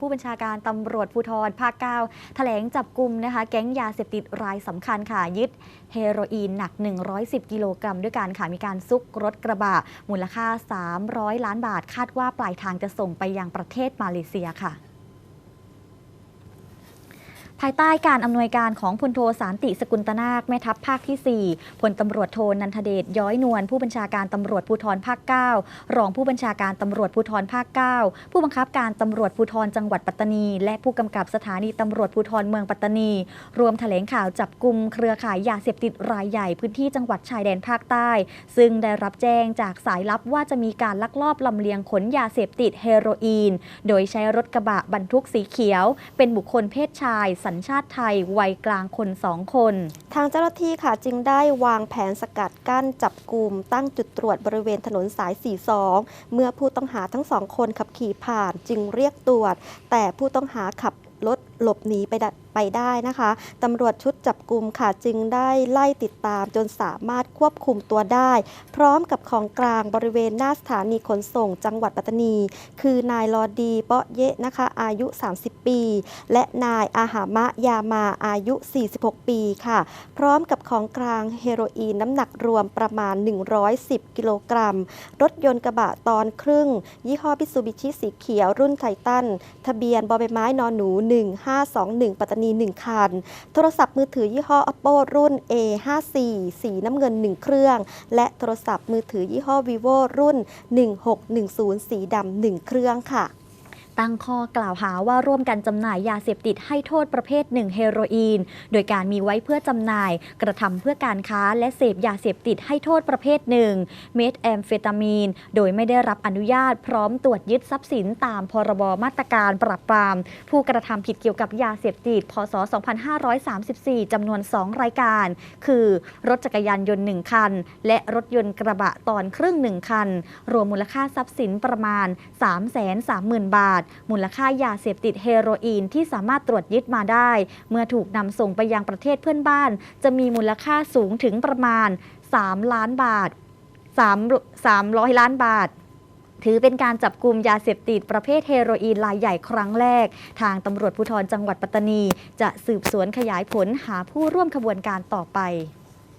ผู้บัญชาการตำรวจภูธรภาคเก้าแถลงจับกลุ่มนะคะ แก๊งยาเสพติดรายสำคัญค่ะยึดเฮโรอีนหนัก 110 กิโลกรัมด้วยกันค่ะมีการซุกรถกระบะมูลค่า 300 ล้านบาท คาดว่าปลายทางจะส่งไปยังประเทศมาเลเซียค่ะ ภายใต้การอำนวยการของพลโทสารติสกุลตนาคแม่ทัพภาคที่ 4พลตำรวจโทนันทเดชย้อยนวลผู้บัญชาการตำรวจภูธรภาค 9 รองผู้บัญชาการตำรวจภูธรภาค 9 ผู้บังคับการตำรวจภูธรจังหวัดปัตตานี และผู้กำกับสถานีตำรวจภูธรเมืองปัตตานี รวมแถลงข่าวจับกลุ่มเครือข่ายยาเสพติดรายใหญ่พื้นที่จังหวัดชายแดนภาคใต้ ซึ่งได้รับแจ้งจากสายลับว่าจะมีการลักลอบลำเลียงขนยาเสพติดเฮโรอีน โดยใช้รถกระบะบรรทุกสีเขียว เป็นบุคคลเพศชายสัญชาติไทยวัยกลางคนสองคน ทางเจ้าหน้าที่ค่ะจึงได้วางแผนสกัดกั้นจับกลุ่มตั้งจุดตรวจบริเวณถนนสาย 42 เมื่อผู้ต้องหาทั้งสองคนขับขี่ผ่านจึงเรียกตรวจ แต่ผู้ต้องหาขับรถหลบหนีไปไปได้นะคะตำรวจชุดจับกลุ่มค่ะจึงได้ไล่ติดตามจนสามารถควบคุมตัวได้ พร้อมกับของกลางบริเวณหน้าสถานีขนส่งจังหวัดปัตตานี คือนายลอดีเปาะเยะนะคะอายุ 30 ปี และนายอาหามะยามาอายุ 46 ปีค่ะ พร้อมกับของกลางเฮโรอีนน้ำหนักรวมประมาณ 110 กิโลกรัม รถยนต์กระบะตอนครึ่ง ยี่ห้อพิซูบิชิสีเขียวรุ่นไททันทะเบียนบอใบไม้นอนหนู 1521 ปัตตานนี1คัน โทรศัพท์มือถือยี่ห้อ Oppo รุ่น A54 สีน้ำเงิน 1 เครื่อง และโทรศัพท์มือถือยี่ห้อ vivo รุ่น 1610 สีดำ1เครื่องค่ะ ตั้งข้อกล่าวหาว่าร่วมกันจำหน่ายยาเสพติดให้โทษประเภทหนึ่งเฮโรอีน โดยการมีไว้เพื่อจำหน่าย กระทำเพื่อการค้าและเสพยาเสพติดให้โทษประเภทหนึ่งเมทแอมเฟตามีน โดยไม่ได้รับอนุญาตพร้อมตรวจยึดทรัพย์สินตามพรบมาตรการปราบปราม ผู้กระทำผิดเกี่ยวกับยาเสพติดพศ 2534จำนวน 2 รายการ คือรถจักรยานยนต์ 1 คัน และรถยนต์กระบะตอนครึ่ง 1 คัน รวมมูลค่าทรัพย์สินประมาณ 330,000 บาทมูลค่ายาเสพติดเฮโรอีนที่สามารถตรวจยึดมาได้ เมื่อถูกนำส่งไปยังประเทศเพื่อนบ้าน จะมีมูลค่าสูงถึงประมาณ 3 ล้านบาท 3 300 ล้านบาทถือเป็นการจับกลุ่มยาเสพติดประเภทเฮโรอีนรายใหญ่ครั้งแรก ทางตำรวจภูธรจังหวัดปัตตานี จะสืบสวนขยายผลหาผู้ร่วมขบวนการต่อไป